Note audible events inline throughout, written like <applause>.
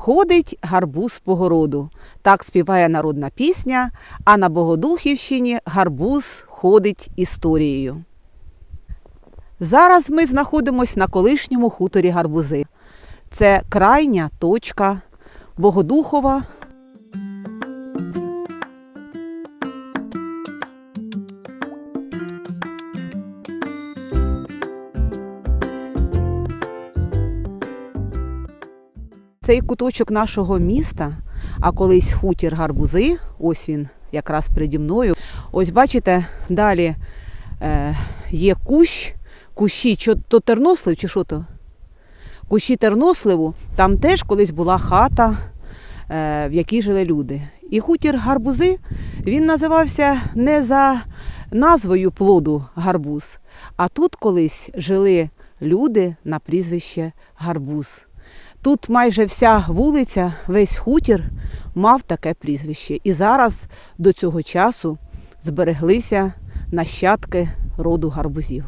Ходить гарбуз по городу. Так співає народна пісня, а на Богодухівщині гарбуз ходить історією. Зараз ми знаходимося на колишньому хуторі гарбузи. Це крайня точка Богодухова. Цей куточок нашого міста, а колись хутір гарбузи, ось він якраз переді мною. Ось бачите, далі е, є кущ, кущі, що, то тернослив чи що то? Кущі терносливу, там теж колись була хата, е, в якій жили люди. І хутір гарбузи він називався не за назвою плоду гарбуз, а тут колись жили люди на прізвище гарбуз. Тут майже вся вулиця, весь хутір мав таке прізвище. І зараз до цього часу збереглися нащадки роду гарбузів.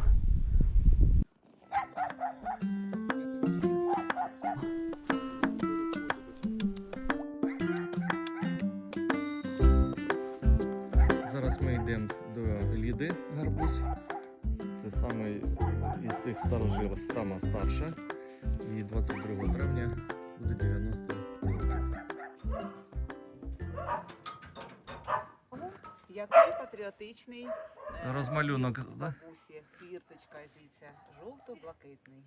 Зараз ми йдемо до Ліди Гарбуз. Це саме із цих старожилів, сама старша. І 22 травня буде 90. Який патріотичний Розмалюнок, да? бабусі, хвірточка, дивіться, жовто-блакитний.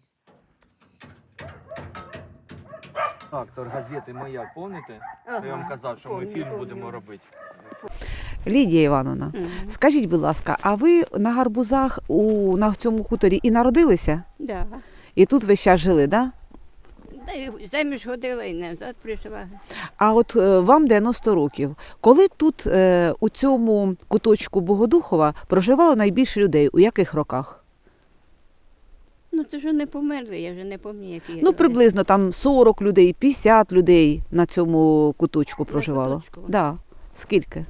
Актор газети Маяк, пам'ятаєте? Я вам казав, що ми фільм помню. будемо робити. Лідія Івановна, Мгм. скажіть, будь ласка, а ви на гарбузах у на цьому хуторі і народилися? Да. І тут ви ще жили, да? Та й заміж ходила і назад прийшла. А от е, вам 90 років. Коли тут е, у цьому куточку Богодухова проживало найбільше людей? У яких роках? Ну то ж не померли, я вже не пам'ятаю, які. Ну, приблизно там 40 людей, 50 людей на цьому куточку проживало. куточку? Да. Скільки?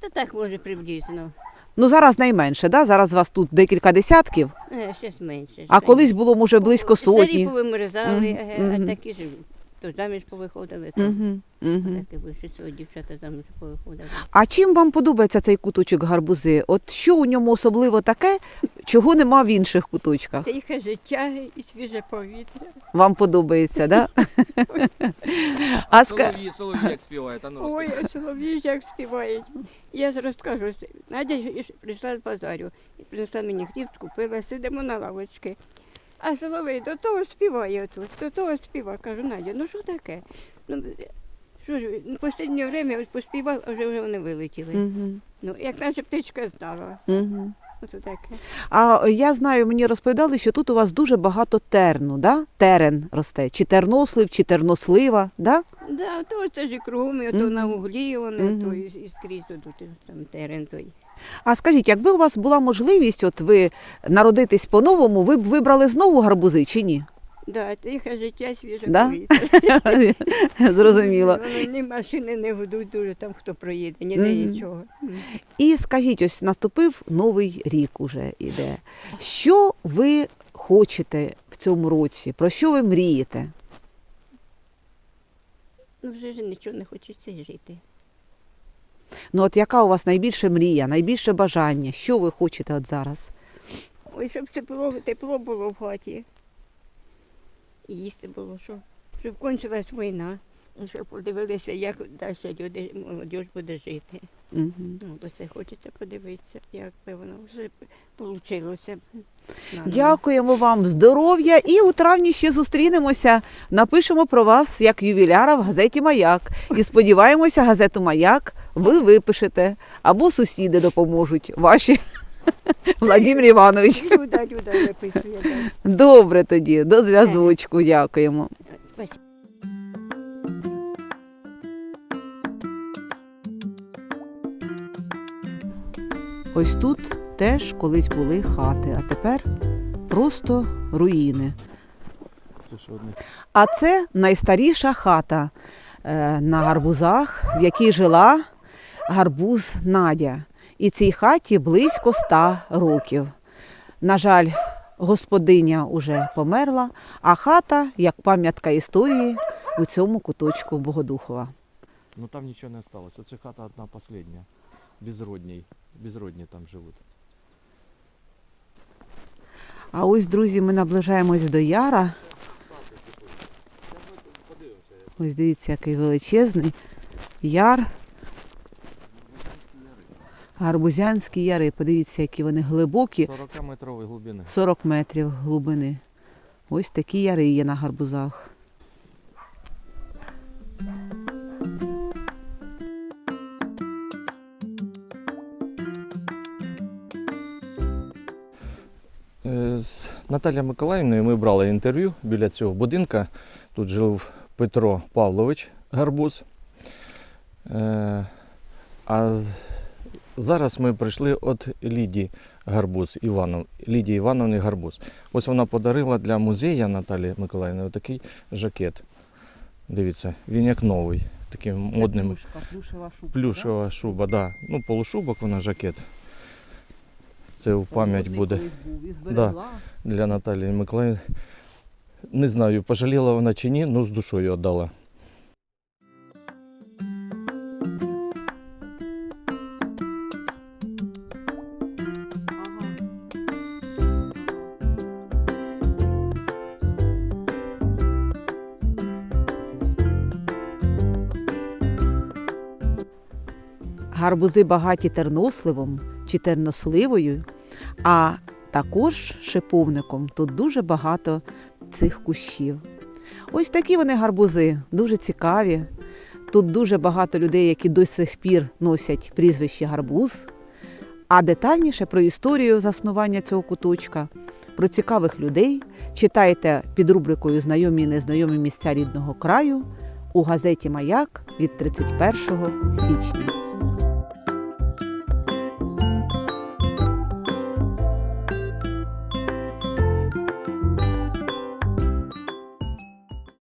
Та так може приблизно. Ну зараз найменше, да? зараз вас тут декілька десятків, Е, щось менше. а колись було може близько Старі сотні. повимерзали, Мгм, е, мгм. а такі живуть. То заміж повиходили, то Угу, угу. таке більше дівчата заміж повиходили. А чим вам подобається цей куточок гарбузи? От що у ньому особливо таке, чого нема в інших куточках? Тихе життя і свіже повітря. Вам подобається, да? А <laughs> ска... Солов'ї, солов'ї як співає, та ну Ой, а солов'ї ж як співають. Я зараз скажу, Надя ж прийшла з базарю принесла мені хліб, купила, сидимо на лавочці. А соловей до того співає тут, до того співає. Кажу, Надя, ну що таке? Ну, що ж, в останнє время ось поспівав, а вже, вже вони вилетіли. Угу, Ну, як наша птичка знала. угу. Ото таке. А я знаю, мені розповідали, що тут у вас дуже багато терну, да? терен росте, чи тернослив, чи тернослива, да? Да, то це ж і кругом, і ото Мгм. на углі, вони, Мгм. то і, і скрізь тут там терен той. А скажіть, якби у вас була можливість, от ви народитись по-новому, ви б вибрали знову гарбузи чи ні? Да, тихе життя, свіже Да? повітря. <laughs> Зрозуміло. Вони ні машини не гудуть дуже там, хто проїде, ніде Мгм. нічого. І скажіть, ось наступив новий рік уже іде. Що ви хочете в цьому році? Про що ви мрієте? Ну вже ж нічого не хочеться й жити. Ну от яка у вас найбільша мрія, найбільше бажання? Що ви хочете от зараз? Ой, щоб тепло, тепло було в хаті. І їсти було, що. Щоб кончилась війна. І щоб подивилися, як далі люди, молодь буде жити. Угу. Ну, то це хочеться подивитися, як би воно вже вийшло. Дякуємо вам, здоров'я і у травні ще зустрінемося. Напишемо про вас як ювіляра в газеті Маяк. І сподіваємося, газету Маяк ви випишете або сусіди допоможуть ваші. <laughs> Владимир Іванович. Люда, Люда виписує. да. Добре тоді, до зв'язочку. Дякуємо. Ось тут теж колись були хати, а тепер просто руїни. А це найстаріша хата е, на гарбузах, в якій жила гарбуз Надя. І цій хаті близько ста років. На жаль, господиня уже померла, а хата, як пам'ятка історії, у цьому куточку Богодухова. Ну там нічого не осталось. Оце хата одна последня. Безродній. Безродні там живуть. А ось, друзі, ми наближаємось до Яра. Ось дивіться, який величезний яр. Гарбузянські яри. Подивіться, які вони глибокі. 40 метрової глибини. 40 метрів глибини. Ось такі яри є на гарбузах. Е, З Наталією Миколаївною ми брали інтерв'ю біля цього будинка. Тут жив Петро Павлович Гарбуз. Е, А зараз ми прийшли від Лідії Гарбуз Іванов, Лідії Івановни Гарбуз. Ось вона подарила для музею Наталії Миколаївни такий жакет. Дивіться, він як новий, таким модним. плюшева шубка. Плюшева шуба, да. Ну, полушубок вона жакет. Це в пам'ять буде Да. для Наталії Миколаївни. Не знаю, пожаліла вона чи ні, ну з душою віддала. Гарбузи багаті терносливом чи терносливою, а також шиповником. Тут дуже багато цих кущів. Ось такі вони гарбузи, дуже цікаві. Тут дуже багато людей, які до сих пір носять прізвище гарбуз. А детальніше про історію заснування цього куточка, про цікавих людей читайте під рубрикою Знайомі і незнайомі місця рідного краю у газеті Маяк від 31 січня.